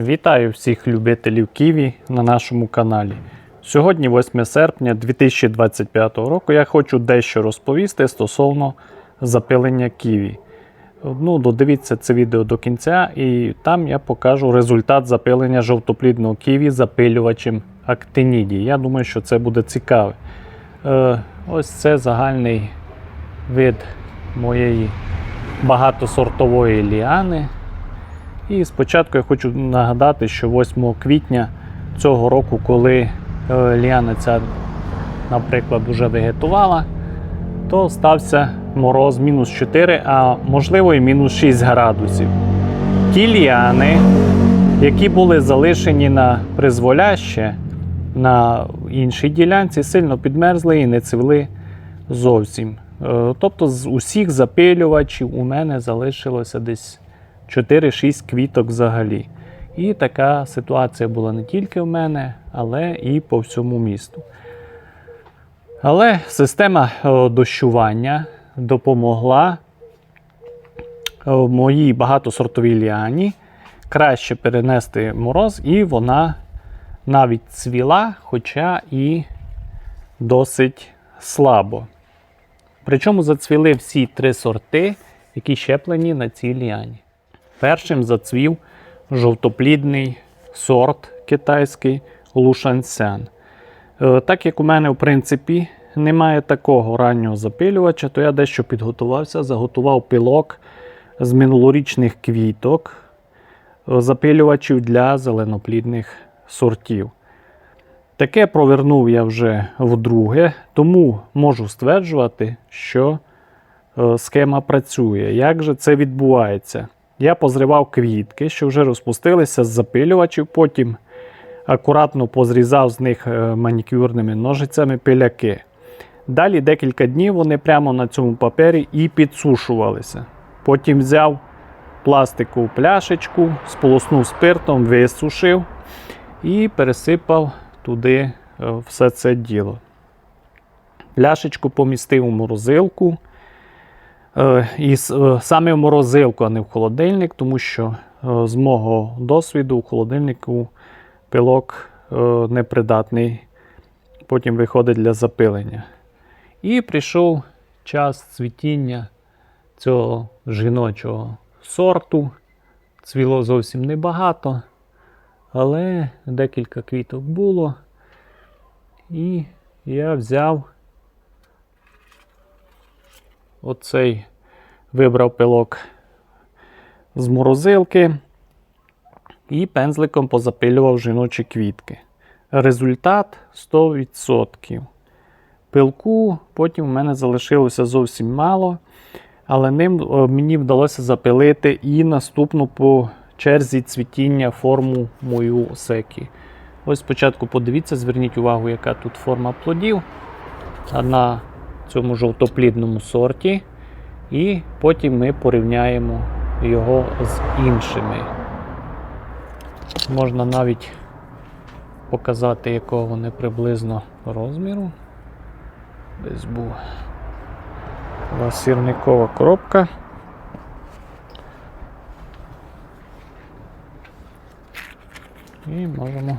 Вітаю всіх любителів Ківі на нашому каналі. Сьогодні 8 серпня 2025 року. Я хочу дещо розповісти стосовно запилення Ківі. Ну, додивіться це відео до кінця, і там я покажу результат запилення жовтоплідного ківі запилювачем Actiniді. Я думаю, що це буде цікаво. Е, ось це загальний вид моєї багатосортової ліани. І спочатку я хочу нагадати, що 8 квітня цього року, коли е, ліана ця, наприклад, вже вегетувала, то стався мороз мінус 4, а можливо і мінус 6 градусів. Ті ліани, які були залишені на призволяще на іншій ділянці, сильно підмерзли і не цвіли зовсім. Е, Тобто з усіх запилювачів у мене залишилося десь 4-6 квіток взагалі. І така ситуація була не тільки в мене, але і по всьому місту. Але система е, дощування допомогла е, моїй багатосортовій ліані краще перенести мороз, і вона навіть цвіла, хоча і досить слабо. Причому зацвіли всі три сорти, які щеплені на цій ліані. Першим зацвів жовтоплідний сорт китайський Лушансян. Е, Так як у мене, в принципі, немає такого раннього запилювача, то я дещо підготувався, заготував пилок з минулорічних квіток е, запилювачів для зеленоплідних сортів. Таке провернув я вже вдруге, тому можу стверджувати, що е, схема працює. Як же це відбувається? Я позривав квітки, що вже розпустилися з запилювачів, потім акуратно позрізав з них е, манікюрними ножицями пиляки. Далі декілька днів вони прямо на цьому папері і підсушувалися. Потім взяв пластикову пляшечку, сполоснув спиртом, висушив і пересипав туди е, все це діло. Пляшечку помістив у морозилку. Е, І е, саме в морозилку, а не в холодильник, тому що е, з мого досвіду у холодильнику пилок непридатний, потім виходить для запилення. І прийшов час цвітіння цього жіночого сорту. Цвіло зовсім небагато, але декілька квіток було. І я взяв оцей вибрав пилок з морозилки і пензликом позапилював жіночі квітки. Результат 100%. Пилку потім в мене залишилося зовсім мало, але ним е, мені вдалося запилити і наступну по черзі цвітіння форму мою секі. Ось спочатку подивіться, зверніть увагу, яка тут форма плодів. А на цьому жовтоплідному сорті. І потім ми порівняємо його з іншими. Можна навіть показати, якого вони приблизно розміру. Десь був сірникова коробка. І можемо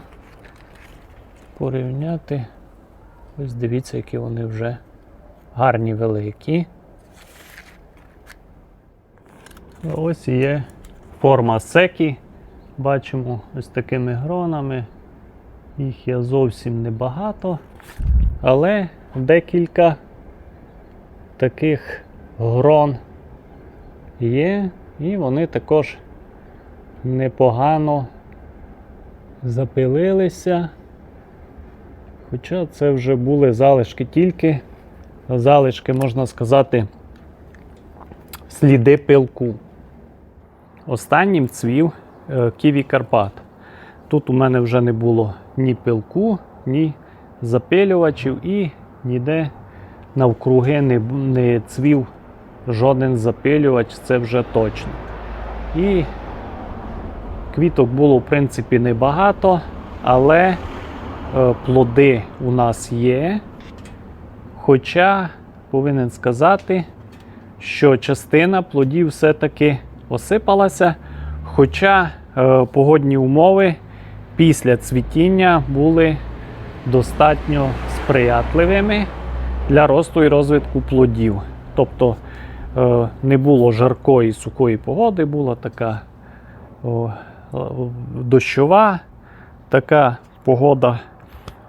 порівняти. Ось дивіться, які вони вже гарні великі. Ось є форма секі. Бачимо ось такими гронами. Їх є зовсім небагато, але декілька таких грон є, і вони також непогано запилилися. Хоча це вже були залишки тільки, залишки, можна сказати, сліди пилку. Останнім цвів е, Ківі Карпат. Тут у мене вже не було ні пилку, ні запилювачів і ніде навкруги не, не цвів жоден запилювач, це вже точно. І квіток було, в принципі, небагато, але е, плоди у нас є. Хоча повинен сказати, що частина плодів все-таки осипалася. Хоча е, погодні умови після цвітіння були достатньо сприятливими для росту і розвитку плодів. Тобто е, не було жаркої сухої погоди, була така о, дощова така погода,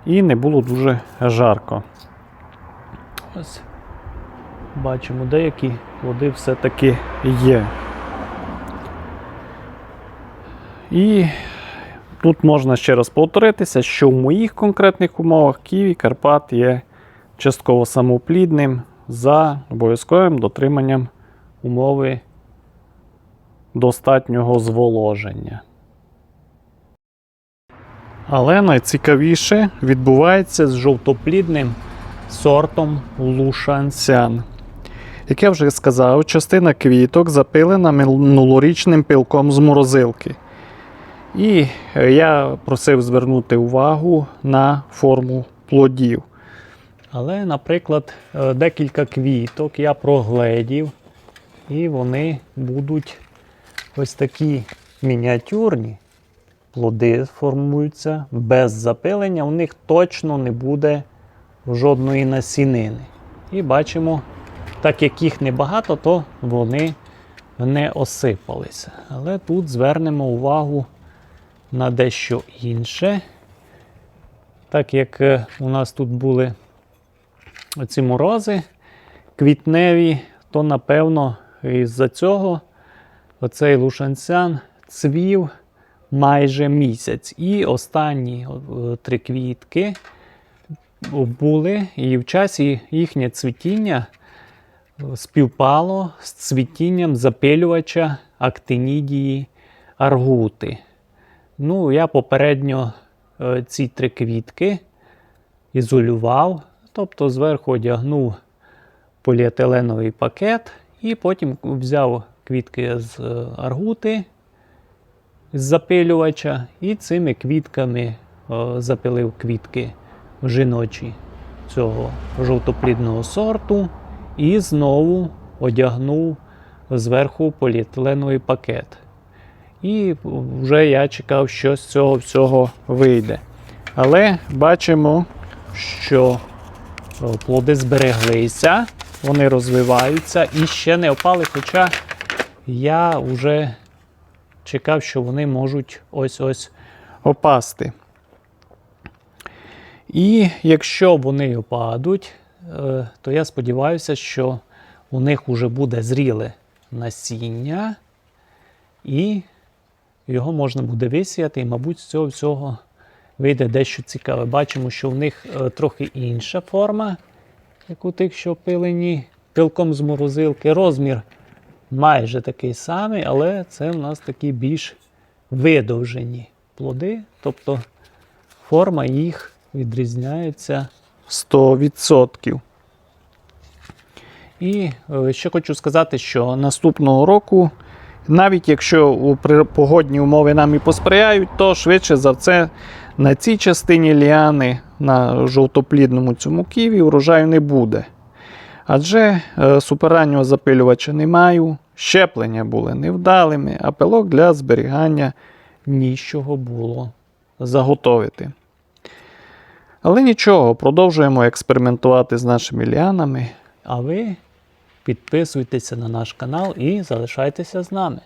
і не було дуже жарко. Ось бачимо, деякі плоди все-таки є. І тут можна ще раз повторитися, що в моїх конкретних умовах Київ Карпат є частково самоплідним за обов'язковим дотриманням умови достатнього зволоження. Але найцікавіше відбувається з жовтоплідним сортом Лушансян. Як я вже сказав, частина квіток запилена минулорічним пилком з морозилки. І е, я просив звернути увагу на форму плодів. Але, наприклад, е, декілька квіток я прогледів, і вони будуть ось такі мініатюрні. Плоди формуються без запилення, у них точно не буде жодної насінини. І бачимо, так як їх небагато, то вони не осипалися. Але тут звернемо увагу на дещо інше. Так як е, у нас тут були оці морози квітневі, то напевно із-за цього оцей лушанцян цвів майже місяць. І останні три квітки були, і в часі їхнє цвітіння співпало з цвітінням запилювача актинідії аргути. Ну, я попередньо е, ці три квітки ізолював, тобто зверху одягнув поліетиленовий пакет і потім взяв квітки з е, аргути з запилювача і цими квітками е, запилив квітки жіночі цього жовтоплідного сорту і знову одягнув зверху поліетиленовий пакет. І вже я чекав, що з цього всього вийде. Але бачимо, що плоди збереглися, вони розвиваються і ще не опали, хоча я вже чекав, що вони можуть ось-ось опасти. І якщо вони опадуть, е, то я сподіваюся, що у них вже буде зріле насіння, і його можна буде висіяти, і, мабуть, з цього всього вийде дещо цікаве. Бачимо, що в них е, трохи інша форма, як у тих, що пилені пилком з морозилки. Розмір майже такий самий, але це в нас такі більш видовжені плоди. Тобто форма їх відрізняється 100%. І е, ще хочу сказати, що наступного року, навіть якщо погодні умови нам і посприяють, то швидше за все на цій частині ліани, на жовтоплідному цьому ківі, урожаю не буде. Адже е, суперраннього запилювача не маю, щеплення були невдалими, а пилок для зберігання нічого було заготовити. Але нічого, продовжуємо експериментувати з нашими ліанами. А ви підписуйтеся на наш канал і залишайтеся з нами.